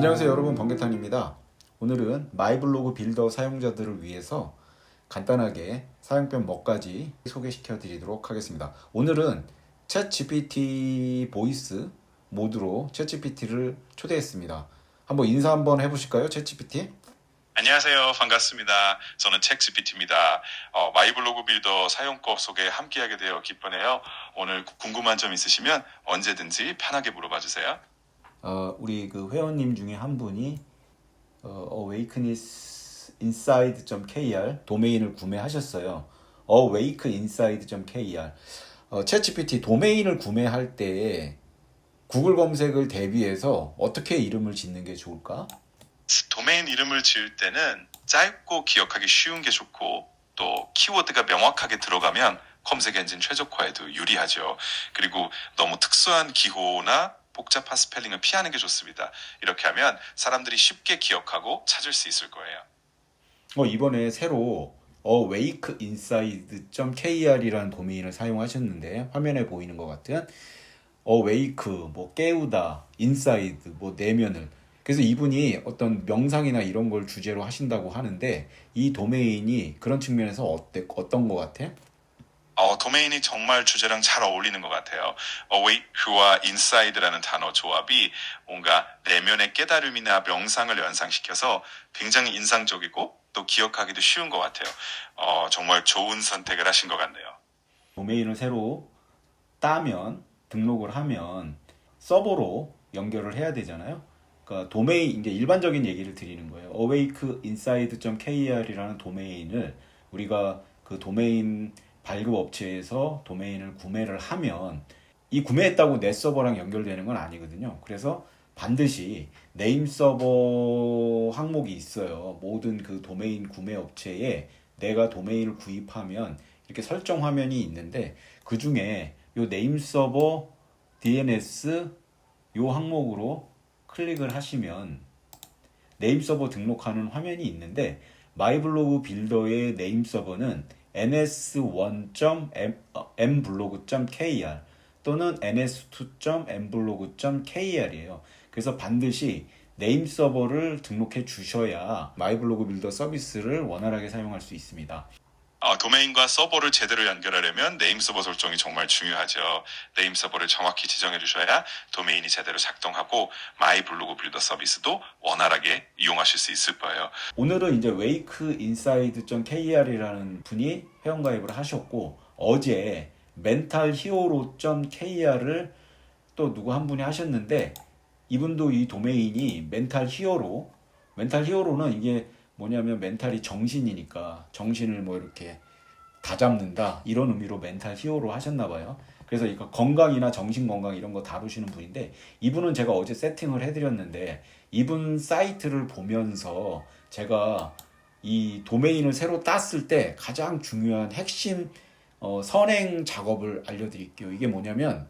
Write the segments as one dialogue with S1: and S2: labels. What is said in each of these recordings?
S1: 안녕하세요 여러분 번개탄입니다. 오늘은 마이블로그 빌더 사용자들을 위해서 간단하게 사용법 몇 가지 소개시켜 드리도록 하겠습니다. 오늘은 챗 GPT 보이스 모드로 챗 GPT를 초대했습니다. 한번 인사 한번 해보실까요, 챗 GPT?
S2: 안녕하세요. 반갑습니다. 저는 책GPT입니다. 어, 마이블로그 빌더 사용법 소개 함께하게 되어 기쁘네요. 오늘 궁금한 점 있으시면 언제든지 편하게 물어봐 주세요.
S1: 어, 우리 그 회원님 중에 한 분이 어, awakenisinside.kr 도메인을 구매하셨어요. awakeinside.kr 어, 챗GPT 도메인을 구매할 때 구글 검색을 대비해서 어떻게 이름을 짓는 게 좋을까?
S2: 도메인 이름을 지을 때는 짧고 기억하기 쉬운 게 좋고 또 키워드가 명확하게 들어가면 검색 엔진 최적화에도 유리하죠. 그리고 너무 특수한 기호나 복잡한 스펠링을 피하는 게 좋습니다. 이렇게 하면 사람들이 쉽게 기억하고 찾을 수 있을 거예요.
S1: 어, 이번에 새로 awakeinside.kr이라는 도메인을 사용하셨는데 화면에 보이는 것 같은 awake 뭐 깨우다 inside 뭐 내면을 그래서 이분이 어떤 명상이나 이런 걸 주제로 하신다고 하는데 이 도메인이 그런 측면에서 어때 어떤 것 같아?
S2: 어, 도메인이 정말 주제랑 잘 어울리는 것 같아요. awake와 inside라는 단어 조합이 뭔가 내면의 깨달음이나 명상을 연상시켜서 굉장히 인상적이고 또 기억하기도 쉬운 것 같아요. 어, 정말 좋은 선택을 하신 것 같네요.
S1: 도메인을 새로 따면 등록을 하면 서버로 연결을 해야 되잖아요. 그러니까 도메인 이제 일반적인 얘기를 드리는 거예요. awakeinside.kr이라는 도메인을 우리가 그 도메인 발급 업체에서 도메인을 구매를 하면 이 구매했다고 내 서버랑 연결되는 건 아니거든요. 그래서 반드시 네임 서버 항목이 있어요. 모든 그 도메인 구매 업체에 내가 도메인을 구입하면 이렇게 설정 화면이 있는데 그 중에 요 네임 서버 DNS 요 항목으로 클릭을 하시면 네임 서버 등록하는 화면이 있는데 마이블로그 빌더의 네임 서버는 ns1.mblog.kr 또는 ns2.mblog.kr이에요. 그래서 반드시 네임 서버를 등록해 주셔야 마이블로그 빌더 서비스를 원활하게 사용할 수 있습니다.
S2: 어, 도메인과 서버를 제대로 연결하려면 네임 서버 설정이 정말 중요하죠. 네임 서버를 정확히 지정해 주셔야 도메인이 제대로 작동하고 마이 블로그 빌더 서비스도 원활하게 이용하실 수 있을 거예요.
S1: 오늘은 이제 wakeinside.kr이라는 분이 회원가입을 하셨고 어제 mentalhero.kr을 또 누구 한 분이 하셨는데 이분도 이 도메인이 멘탈 히어로 멘탈 히어로는 이게 뭐냐면 멘탈이 정신이니까 정신을 뭐 이렇게 다 잡는다 이런 의미로 멘탈 히어로 하셨나 봐요. 그래서 이거 건강이나 정신 건강 이런 거 다루시는 분인데 이분은 제가 어제 세팅을 해드렸는데 이분 사이트를 보면서 제가 이 도메인을 새로 땄을 때 가장 중요한 핵심 어, 선행 작업을 알려드릴게요. 이게 뭐냐면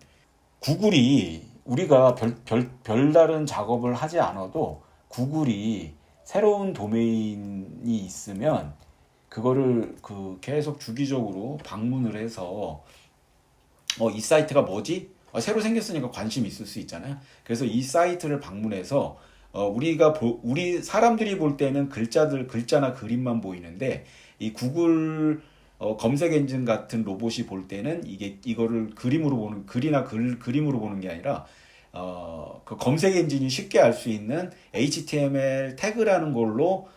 S1: 구글이 우리가 별, 별, 별다른 작업을 하지 않아도 구글이 새로운 도메인이 있으면 그거를 그 계속 주기적으로 방문을 해서 어, 이 사이트가 뭐지? 어, 새로 생겼으니까 관심 있을 수 있잖아요. 그래서 이 사이트를 방문해서 어, 우리가 보, 우리 사람들이 볼 때는 글자들 글자나 그림만 보이는데 이 구글 어, 검색 엔진 같은 로봇이 볼 때는 이게 이거를 그림으로 보는 글이나 글 그림으로 보는 게 아니라 어, 그 검색 엔진이 쉽게 알 수 있는 HTML 태그라는 걸로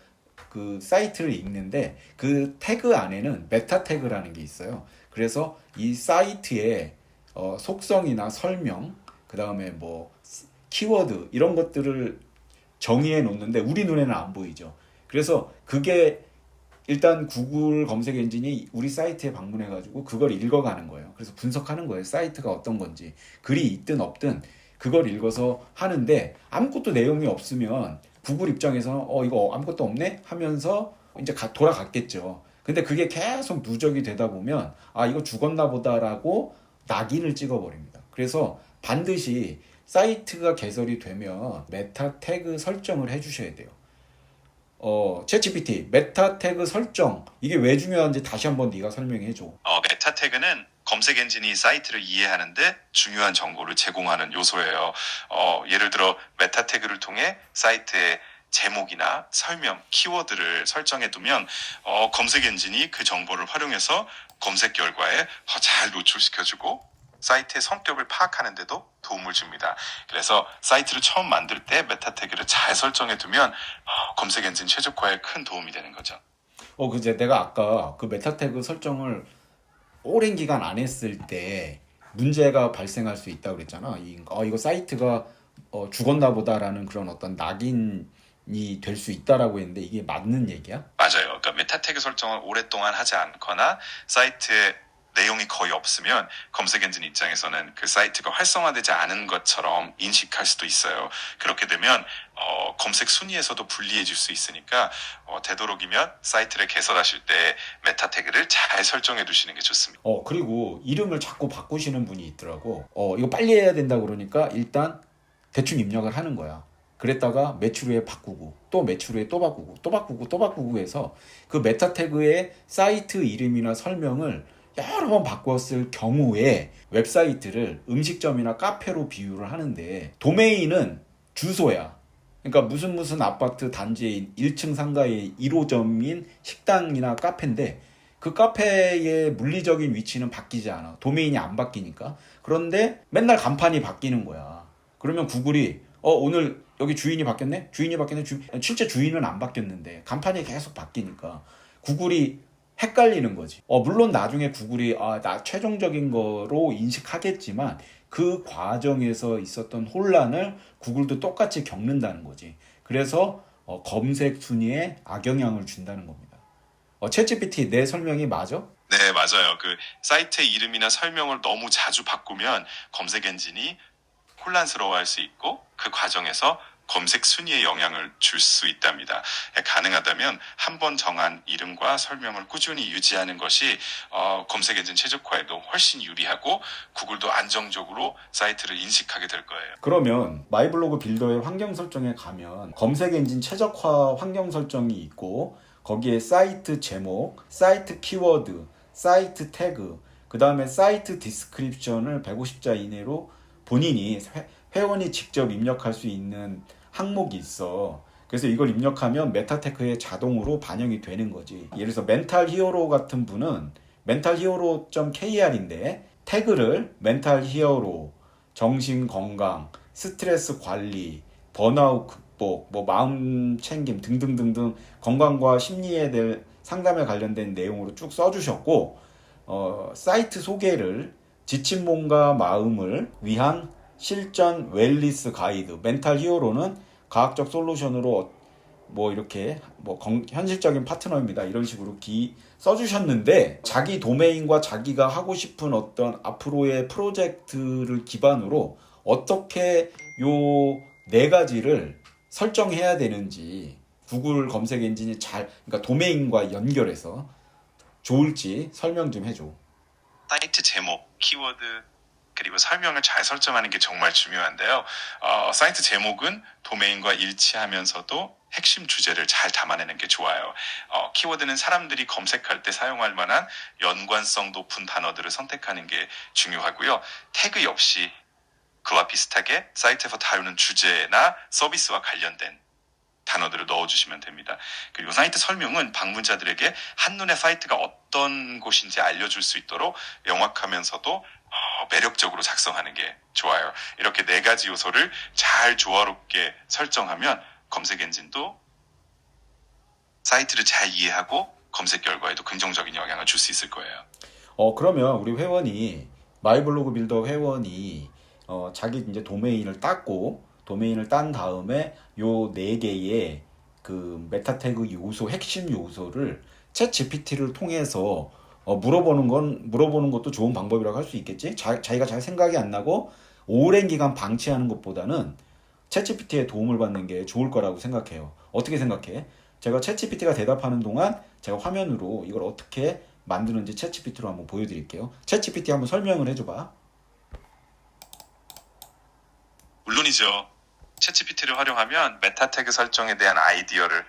S1: 그 사이트를 읽는데 그 태그 안에는 메타 태그라는 게 있어요. 그래서 이 사이트의 어, 속성이나 설명, 그 다음에 뭐 키워드 이런 것들을 정의해 놓는데 우리 눈에는 안 보이죠. 그래서 그게 일단 구글 검색 엔진이 우리 사이트에 방문해 가지고 그걸 읽어가는 거예요. 그래서 분석하는 거예요. 사이트가 어떤 건지 글이 있든 없든 그걸 읽어서 하는데 아무것도 내용이 없으면 구글 입장에서는 어 이거 아무것도 없네 하면서 이제 가, 돌아갔겠죠. 근데 그게 계속 누적이 되다 보면 아 이거 죽었나 보다라고 낙인을 찍어버립니다. 그래서 반드시 사이트가 개설이 되면 메타 태그 설정을 해주셔야 돼요. 어, 챗GPT 메타 태그 설정 이게 왜 중요한지 다시 한번 네가 설명해 줘.
S2: 어, 메타 태그는 검색 엔진이 사이트를 이해하는데 중요한 정보를 제공하는 요소예요. 어, 예를 들어 메타 태그를 통해 사이트의 제목이나 설명, 키워드를 설정해 두면 어, 검색 엔진이 그 정보를 활용해서 검색 결과에 더 잘 노출시켜주고 사이트의 성격을 파악하는 데도 도움을 줍니다. 그래서 사이트를 처음 만들 때 메타 태그를 잘 설정해 두면 어, 검색 엔진 최적화에 큰 도움이 되는 거죠.
S1: 어, 그제 내가 아까 그 메타 태그 설정을 오랜 기간 안 했을 때 문제가 발생할 수 있다고 그랬잖아. 이, 어, 이거 사이트가 어, 죽었나 보다라는 그런 어떤 낙인이 될 수 있다라고 했는데 이게 맞는 얘기야?
S2: 맞아요. 그러니까 메타 태그 설정을 오랫동안 하지 않거나 사이트에 내용이 거의 없으면 검색 엔진 입장에서는 그 사이트가 활성화되지 않은 것처럼 인식할 수도 있어요. 그렇게 되면 어, 검색 순위에서도 불리해질 수 있으니까 어, 되도록이면 사이트를 개설하실 때 메타 태그를 잘 설정해 두시는 게 좋습니다.
S1: 어, 그리고 이름을 자꾸 바꾸시는 분이 있더라고. 어, 이거 빨리 해야 된다 그러니까 일단 대충 입력을 하는 거야. 그랬다가 매출 후에 바꾸고 또 매출 후에 또 바꾸고 또 바꾸고 또 바꾸고 해서 그 메타 태그의 사이트 이름이나 설명을 여러 번 바꿨을 경우에 웹사이트를 음식점이나 카페로 비유를 하는데 도메인은 주소야. 그러니까 무슨 무슨 아파트 단지의 1층 상가의 1호점인 식당이나 카페인데 그 카페의 물리적인 위치는 바뀌지 않아. 도메인이 안 바뀌니까. 그런데 맨날 간판이 바뀌는 거야. 그러면 구글이 어 오늘 여기 주인이 바뀌었네? 주인이 바뀌었네? 주... 실제 주인은 안 바뀌었는데 간판이 계속 바뀌니까 구글이 헷갈리는 거지. 어 물론 나중에 구글이 아 나 최종적인 거로 인식하겠지만 그 과정에서 있었던 혼란을 구글도 똑같이 겪는다는 거지. 그래서 어, 검색 순위에 악영향을 준다는 겁니다. 어, 챗GPT 내 설명이 맞아?
S2: 네, 맞아요. 그 사이트의 이름이나 설명을 너무 자주 바꾸면 검색 엔진이 혼란스러워할 수 있고 그 과정에서 검색 순위에 영향을 줄 수 있답니다. 가능하다면 한 번 정한 이름과 설명을 꾸준히 유지하는 것이 어, 검색 엔진 최적화에도 훨씬 유리하고 구글도 안정적으로 사이트를 인식하게 될 거예요.
S1: 그러면 마이블로그 빌더의 환경 설정에 가면 검색 엔진 최적화 환경 설정이 있고 거기에 사이트 제목, 사이트 키워드, 사이트 태그, 그 다음에 사이트 디스크립션을 150자 이내로 본인이 회- 회원이 직접 입력할 수 있는 항목이 있어. 그래서 이걸 입력하면 메타테크에 자동으로 반영이 되는 거지. 예를 들어서 멘탈 히어로 같은 분은 멘탈 히어로.kr인데 태그를 멘탈 히어로, 정신 건강, 스트레스 관리, 번아웃 극복, 뭐 마음 챙김 등등등등 건강과 심리에 대한 상담에 관련된 내용으로 쭉 써주셨고 어, 사이트 소개를 지친 몸과 마음을 위한 실전 웰리스 가이드 멘탈 히어로는 과학적 솔루션으로 어- 뭐 이렇게 뭐 건- 현실적인 파트너입니다 이런 식으로 기 써주셨는데 자기 도메인과 자기가 하고 싶은 어떤 앞으로의 프로젝트를 기반으로 어떻게 요 네 가지를 설정해야 되는지 구글 검색 엔진이 잘 그러니까 도메인과 연결해서 좋을지 설명 좀 해줘.
S2: 사이트 제목, 키워드, 그리고 설명을 잘 설정하는 게 정말 중요한데요. 어, 사이트 제목은 도메인과 일치하면서도 핵심 주제를 잘 담아내는 게 좋아요. 어, 키워드는 사람들이 검색할 때 사용할 만한 연관성 높은 단어들을 선택하는 게 중요하고요. 태그 역시 그와 비슷하게 사이트에서 다루는 주제나 서비스와 관련된 단어들을 넣어주시면 됩니다. 그리고 사이트 설명은 방문자들에게 한눈에 사이트가 어떤 곳인지 알려줄 수 있도록 명확하면서도 어, 매력적으로 작성하는 게 좋아요. 이렇게 네 가지 요소를 잘 조화롭게 설정하면 검색 엔진도 사이트를 잘 이해하고 검색 결과에도 긍정적인 영향을 줄 수 있을 거예요.
S1: 어 그러면 우리 회원이 마이블로그 빌더 회원이 어 자기 이제 도메인을 땄고 도메인을 딴 다음에 요 네 개의 그 메타 태그 요소 핵심 요소를 챗 GPT를 통해서 어 물어보는 건 물어보는 것도 좋은 방법이라고 할 수 있겠지. 자, 자기가 잘 생각이 안 나고 오랜 기간 방치하는 것보다는 챗 GPT의 도움을 받는 게 좋을 거라고 생각해요. 어떻게 생각해? 제가 챗 GPT가 대답하는 동안 제가 화면으로 이걸 어떻게 만드는지 챗 GPT로 한번 보여드릴게요. 챗 GPT 한번 설명을 해줘봐.
S2: 물론이죠. 챗GPT를 활용하면 메타 태그 설정에 대한 아이디어를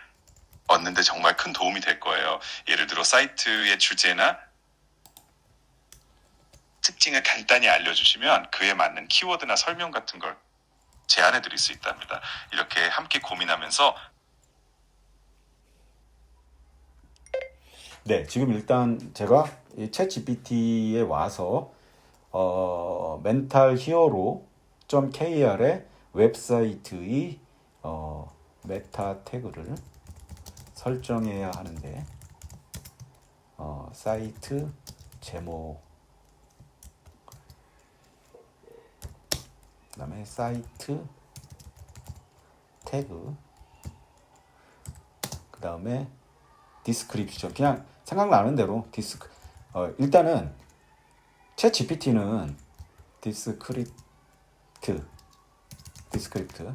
S2: 얻는데 정말 큰 도움이 될 거예요. 예를 들어 사이트의 주제나 특징을 간단히 알려주시면 그에 맞는 키워드나 설명 같은 걸 제안해 드릴 수 있답니다. 이렇게 함께 고민하면서
S1: 네, 지금 일단 제가 이챗 GPT에 와서 어, 멘탈 히어로 .kr의 웹사이트의 어, 메타 태그를 설정해야 하는데 어, 사이트 제목 그 다음에 사이트 태그 그 다음에 디스크립션. 그냥 생각나는 대로 디스크 어, 일단은 챗 GPT는 디스크립트 디스크립트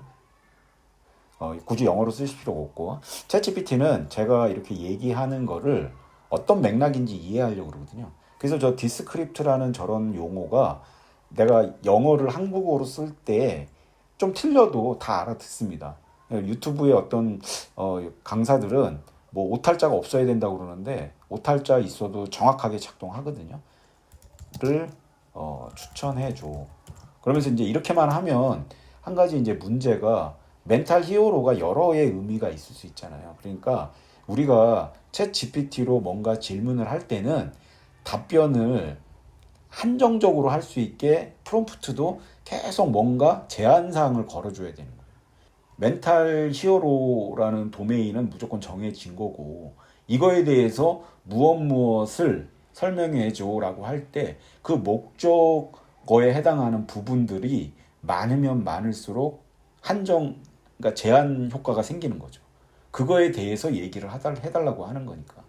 S1: 어, 굳이 영어로 쓰실 필요가 없고 챗 GPT는 제가 이렇게 얘기하는 거를 어떤 맥락인지 이해하려고 그러거든요. 그래서 저 디스크립트라는 저런 용어가 내가 영어를 한국어로 쓸 때 좀 틀려도 다 알아듣습니다. 유튜브의 어떤 어, 강사들은 뭐 오탈자가 없어야 된다고 그러는데 오탈자 있어도 정확하게 작동하거든요. 를 어, 추천해 줘. 그러면서 이제 이렇게만 하면 한 가지 이제 문제가 멘탈 히어로가 여러의 의미가 있을 수 있잖아요. 그러니까 우리가 챗 GPT로 뭔가 질문을 할 때는 답변을 한정적으로 할 수 있게 프롬프트도 계속 뭔가 제한 사항을 걸어줘야 되는 거예요. 멘탈 히어로라는 도메인은 무조건 정해진 거고 이거에 대해서 무엇 무엇을 설명해 줘라고 할 때 그 목적어에 해당하는 부분들이 많으면 많을수록 한정 그러니까 제한 효과가 생기는 거죠. 그거에 대해서 얘기를 해달라고 하는 거니까.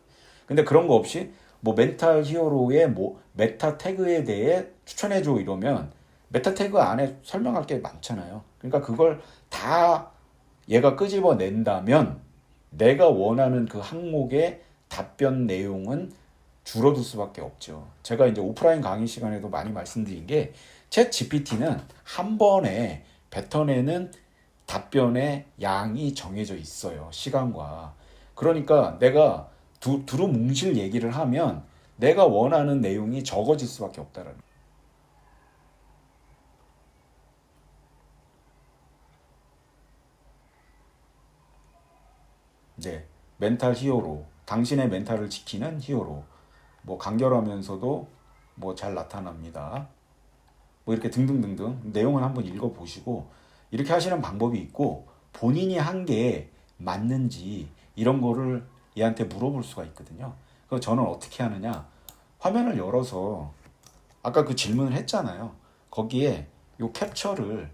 S1: 근데 그런 거 없이 뭐 멘탈 히어로의 뭐 메타 태그에 대해 추천해 줘 이러면 메타 태그 안에 설명할 게 많잖아요. 그러니까 그걸 다 얘가 끄집어 낸다면 내가 원하는 그 항목의 답변 내용은 줄어들 수밖에 없죠. 제가 이제 오프라인 강의 시간에도 많이 말씀드린 게 챗 GPT는 한 번에 뱉어내는 답변의 양이 정해져 있어요. 시간과. 그러니까 내가 두, 두루뭉실 얘기를 하면 내가 원하는 내용이 적어질 수밖에 거예요. 네. 멘탈 히어로. 당신의 멘탈을 지키는 히어로. 뭐 간결하면서도 뭐 잘 나타납니다. 뭐 이렇게 등등등등 내용을 한번 읽어 보시고 이렇게 하시는 방법이 있고 본인이 한 게 맞는지 이런 거를 얘한테 물어볼 수가 있거든요. 그래서 저는 어떻게 하느냐 화면을 열어서 아까 그 질문을 했잖아요. 거기에 요 캡처를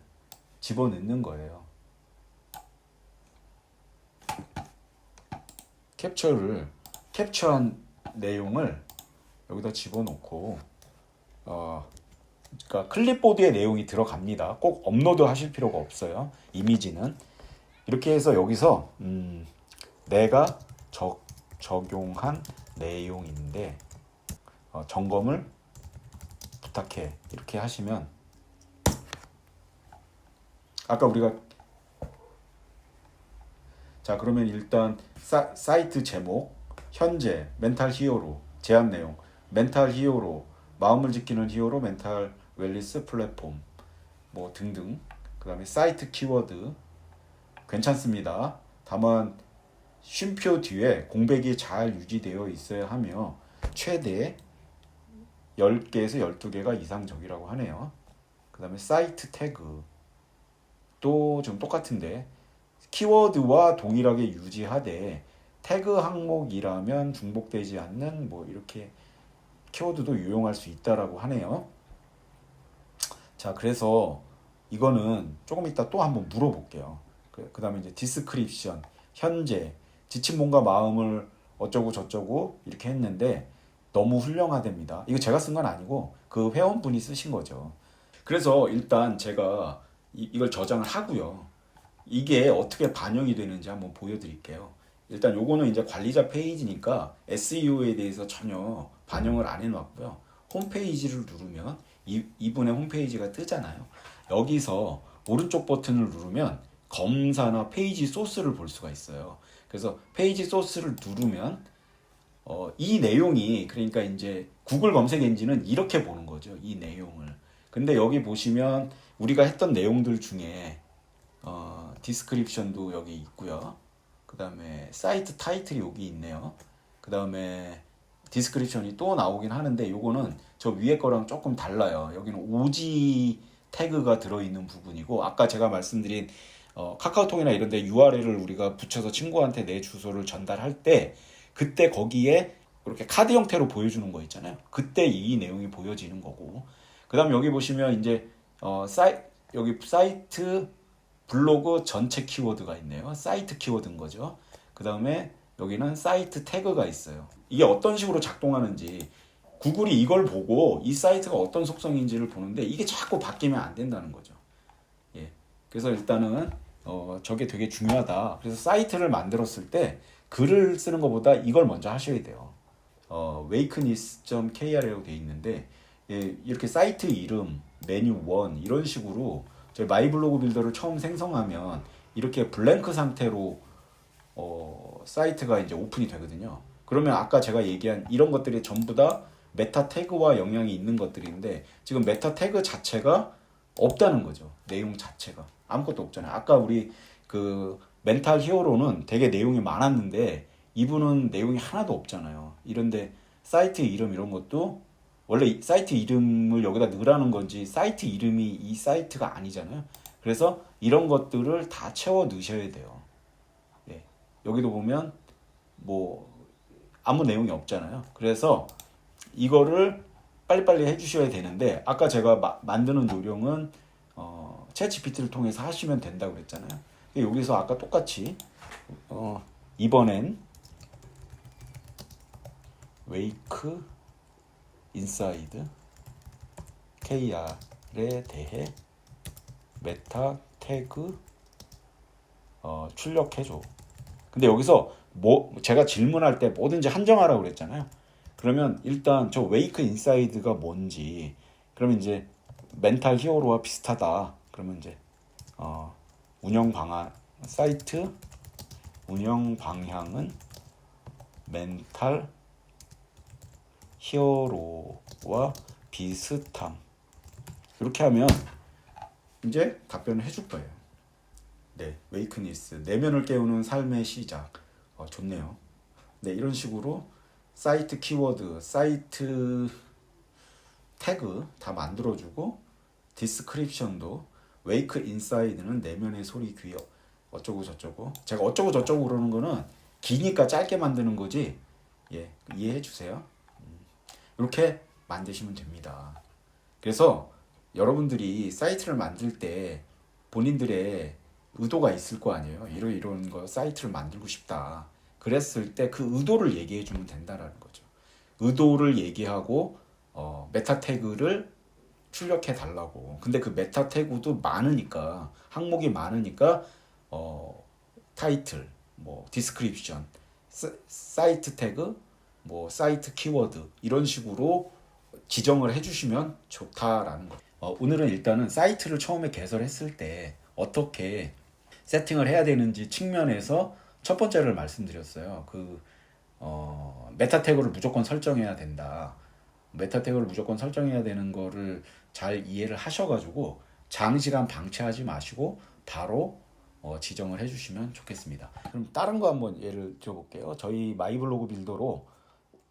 S1: 집어넣는 거예요. 캡처를 캡처한 내용을 여기다 집어넣고 어 그러니까 클립보드에 내용이 들어갑니다. 꼭 업로드 하실 필요가 없어요. 이미지는 이렇게 해서 여기서 음, 내가 적, 적용한 내용인데 어, 점검을 부탁해 이렇게 하시면 아까 우리가 자 그러면 일단 사, 사이트 제목 현재 멘탈 히어로 제안 내용 멘탈 히어로 마음을 지키는 히어로 멘탈 웰리스 플랫폼 뭐 등등 그 다음에 사이트 키워드 괜찮습니다. 다만 쉼표 뒤에 공백이 잘 유지되어 있어야 하며 최대 10개에서 12개가 이상적이라고 하네요. 그 다음에 사이트 태그 또 지금 똑같은데 키워드와 동일하게 유지하되 태그 항목이라면 중복되지 않는 뭐 이렇게 키워드도 유용할 수 있다라고 하네요. 자, 그래서 이거는 조금 이따 또 한번 물어볼게요. 그, 그 다음에 이제 디스크립션, 현재, 지친 몸과 마음을 어쩌고 저쩌고 이렇게 했는데 너무 훌륭하답니다. 이거 제가 쓴 건 아니고 그 회원분이 쓰신 거죠. 그래서 일단 제가 이, 이걸 저장을 하고요. 이게 어떻게 반영이 되는지 한번 보여드릴게요. 일단 요거는 이제 관리자 페이지니까 SEO에 대해서 전혀 반영을 안 해놨고요. 홈페이지를 누르면 이, 이분의 홈페이지가 뜨잖아요. 여기서 오른쪽 버튼을 누르면 검사나 페이지 소스를 볼 수가 있어요. 그래서 페이지 소스를 누르면 어, 이 내용이 그러니까 이제 구글 검색 엔진은 이렇게 보는 거죠. 이 내용을. 근데 여기 보시면 우리가 했던 내용들 중에 어, 디스크립션도 여기 있고요. 그 다음에 사이트 타이틀이 여기 있네요. 그 다음에 디스크립션이 또 나오긴 하는데 요거는 저 위에 거랑 조금 달라요. 여기는 오지 태그가 들어있는 부분이고 아까 제가 말씀드린 어, 카카오톡이나 이런 데 URL을 우리가 붙여서 친구한테 내 주소를 전달할 때 그때 거기에 이렇게 카드 형태로 보여주는 거 있잖아요. 그때 이 내용이 보여지는 거고. 그 다음 여기 보시면 이제 어, 사이 여기 사이트 블로그 전체 키워드가 있네요. 사이트 키워드인 거죠. 그 다음에 여기는 사이트 태그가 있어요. 이게 어떤 식으로 작동하는지 구글이 이걸 보고 이 사이트가 어떤 속성인지를 보는데 이게 자꾸 바뀌면 안 된다는 거죠. 예. 그래서 일단은 어, 저게 되게 중요하다. 그래서 사이트를 만들었을 때 글을 쓰는 것보다 이걸 먼저 하셔야 돼요. 어, wakenis.kr이라고 돼 있는데 예, 이렇게 사이트 이름, 메뉴 원 이런 식으로 저희 마이블로그 빌더를 처음 생성하면 이렇게 블랭크 상태로 어, 사이트가 이제 오픈이 되거든요. 그러면 아까 제가 얘기한 이런 것들이 전부 다 메타 태그와 영향이 있는 것들인데 지금 메타 태그 자체가 없다는 거죠. 내용 자체가 아무것도 없잖아요. 아까 우리 그 멘탈 히어로는 되게 내용이 많았는데 이분은 내용이 하나도 없잖아요. 이런데 사이트 이름 이런 것도 원래 이 사이트 이름을 여기다 넣으라는 건지 사이트 이름이 이 사이트가 아니잖아요. 그래서 이런 것들을 다 채워 넣으셔야 돼요. 예. 여기도 보면 뭐 아무 내용이 없잖아요. 그래서 이거를 빨리빨리 해주셔야 되는데 아까 제가 마- 만드는 요령은 어, 챗 GPT를 통해서 하시면 된다고 그랬잖아요. 여기서 아까 똑같이 어, 이번엔 웨이크 인사이드 KR에 대해 메타 태그 어, 출력해줘. 근데 여기서 뭐 제가 질문할 때 뭐든지 한정하라고 그랬잖아요. 그러면 일단 저 웨이크 인사이드가 뭔지 그러면 이제 멘탈 히어로와 비슷하다. 그러면 이제 어, 운영 방안 사이트 운영 방향은 멘탈 히어로와 비슷함. 이렇게 하면 이제 답변을 해줄 거예요. 네, 웨이크니스 내면을 깨우는 삶의 시작. 어, 좋네요. 네, 이런 식으로 사이트 키워드, 사이트 태그 다 만들어주고 디스크립션도 웨이크 인사이드는 내면의 소리 귀여 어쩌고 저쩌고 제가 어쩌고 저쩌고 그러는 거는 기니까 짧게 만드는 거지 예 이해해 주세요 음, 이렇게 만드시면 됩니다. 그래서 여러분들이 사이트를 만들 때 본인들의 의도가 있을 거 아니에요. 이런 이런 거 사이트를 만들고 싶다. 그랬을 때 그 의도를 얘기해 주면 된다라는 거죠. 의도를 얘기하고 어, 메타 태그를 출력해 달라고. 근데 그 메타 태그도 많으니까 항목이 많으니까 어, 타이틀, 뭐 디스크립션, 사- 사이트 태그, 뭐 사이트 키워드 이런 식으로 지정을 해주시면 좋다라는 거. 어, 오늘은 일단은 사이트를 처음에 개설했을 때 어떻게 세팅을 해야 되는지 측면에서 첫 번째를 말씀드렸어요. 그 어, 메타 태그를 무조건 설정해야 된다. 메타 태그를 무조건 설정해야 되는 거를 잘 이해를 하셔가지고 장시간 방치하지 마시고 바로 어, 지정을 해주시면 좋겠습니다. 그럼 다른 거 한번 예를 들어볼게요. 저희 마이블로그 빌더로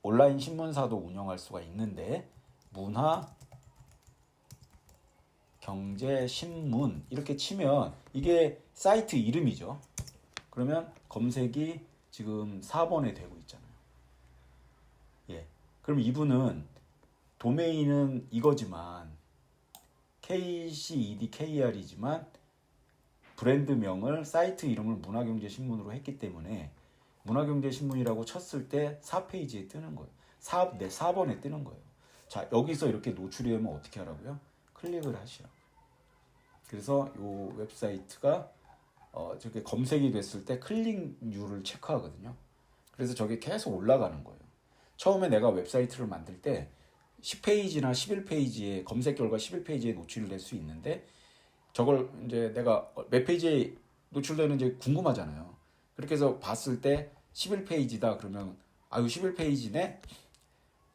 S1: 온라인 신문사도 운영할 수가 있는데 문화 경제 신문 이렇게 치면 이게 사이트 이름이죠. 그러면 검색이 지금 4번에 되고 있잖아요. 예. 그럼 이분은 도메인은 이거지만 KCEDKR이지만 브랜드명을 사이트 이름을 문화경제신문으로 했기 때문에 문화경제신문이라고 쳤을 때 4페이지에 뜨는 거예요. 4, 네, 4번에 뜨는 거예요. 자, 여기서 이렇게 노출이 되면 어떻게 하라고요? 클릭을 하시라고요. 그래서 이 웹사이트가 어, 저게 검색이 됐을 때 클릭률을 체크하거든요. 그래서 저게 계속 올라가는 거예요. 처음에 내가 웹사이트를 만들 때 10페이지나 11페이지에 검색 결과 11페이지에 노출이 될수 있는데 저걸 이제 내가 몇 페이지에 노출되는지 궁금하잖아요. 그렇게 해서 봤을 때 11페이지다 그러면 아유 11페이지네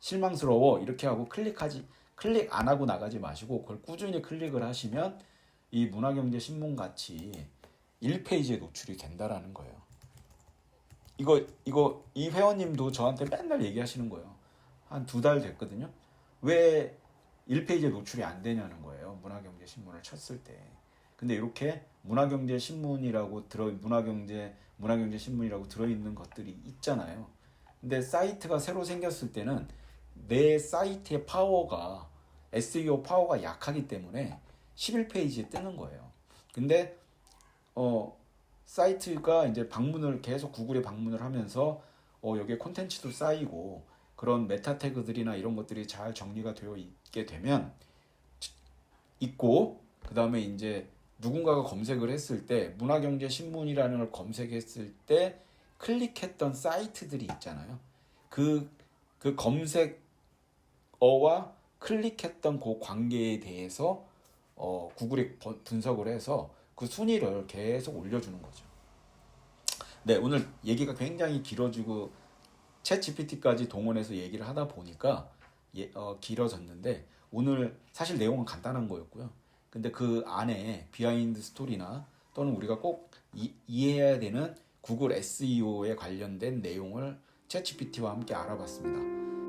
S1: 실망스러워 이렇게 하고 클릭하지 클릭 안 하고 나가지 마시고 그걸 꾸준히 클릭을 하시면 이 문화경제 신문 같이 1페이지에 노출이 된다라는 거예요. 이거 이거 이 회원님도 저한테 맨날 얘기하시는 거예요. 한 두 달 됐거든요. 왜 1페이지에 노출이 안 되냐는 거예요. 문화경제 신문을 쳤을 때. 근데 이렇게 문화경제 신문이라고 들어 문화경제 문화경제 신문이라고 들어 있는 것들이 있잖아요. 근데 사이트가 새로 생겼을 때는 내 사이트의 파워가 SEO 파워가 약하기 때문에 11페이지에 뜨는 거예요. 근데 어 사이트가 이제 방문을 계속 구글에 방문을 하면서 어 여기에 콘텐츠도 쌓이고 그런 메타 태그들이나 이런 것들이 잘 정리가 되어 있게 되면 있고 그 다음에 이제 누군가가 검색을 했을 때 문화경제 신문이라는 걸 검색했을 때 클릭했던 사이트들이 있잖아요. 그, 그 검색어와 클릭했던 그 관계에 대해서 어, 구글이 번- 분석을 해서 그 순위를 계속 올려주는 거죠. 네, 오늘 얘기가 굉장히 길어지고 챗 GPT까지 동원해서 얘기를 하다 보니까 예, 어, 길어졌는데 오늘 사실 내용은 간단한 거였고요. 근데 그 안에 비하인드 스토리나 또는 우리가 꼭 이, 이해해야 되는 구글 SEO에 관련된 내용을 챗 GPT와 함께 알아봤습니다.